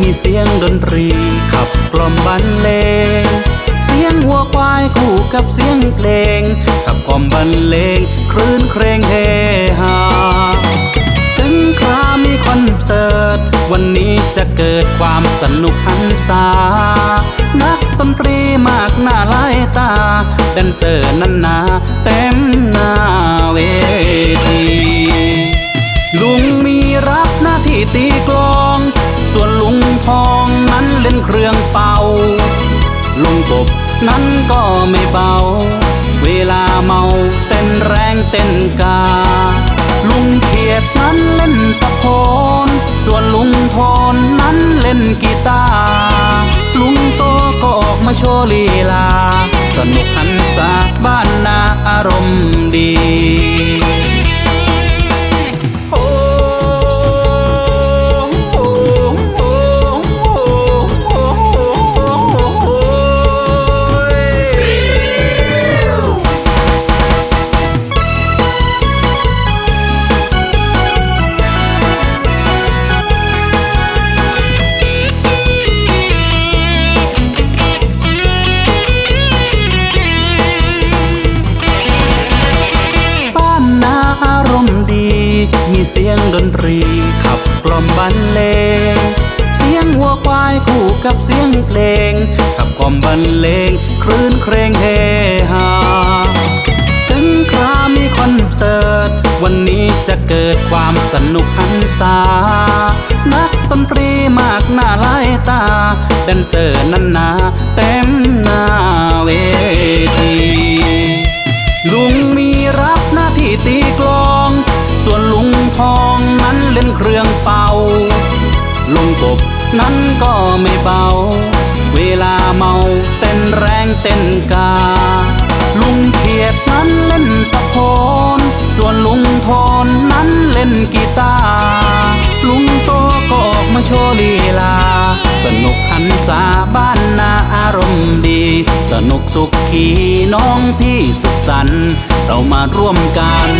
มีเสียงดนตรีขับกล่อมบรรเลง เสียงวัวควายคู่กับเสียงเพลง ขับกล่อมบรรเลงคลื่นเครงเฮฮา ถึงครามีคอนเสิร์ต วันนี้จะเกิดความสนุกหันษานักดนตรีมากหน้าหลายตาแดนเซอร์นั้นหนาเต็มหน้าเวทีลุงมีรับหน้าที่ตีกล นั้นก็ไม่เบา เวลาเมาเต้นแรงเต้นกา ลุงเขียดนั้นเล่นตะโพน ส่วนลุงโทนนั้นเล่นกีตาร์ลุงโตก็ออกมาโชว์ลีลา สนุกหันษาบ้านนาอารมณ์ดี เสียงดนตรีขับกล่อมบรรเลง เสียงวัวควายคู่กับเสียงเพลง ขับกล่อมบรรเลงคลื่นเครงเฮฮา ถึงครามีคอนเสิร์ต วันนี้จะเกิดความสนุกหันษา นักดนตรีมากหน้าหลายตาแดนเซอร์นั้นนาเต็มหน้าเว นั้นเครื่องเป่าลุงกบนั้นก็ไม่เบา เวลาเมาเต้นแรงเต้นกา ลุงเขียดนั้นเล่นตะโพนส่วนลุงโทนนั้นเล่นกีตาร์ลุงโตก็ออกมาโชว์ลีลา สนุกหันษาบ้านนาอารมณ์ดี สนุกสุขขีน้องพี่สุขสันต์เรามาร่วมกัน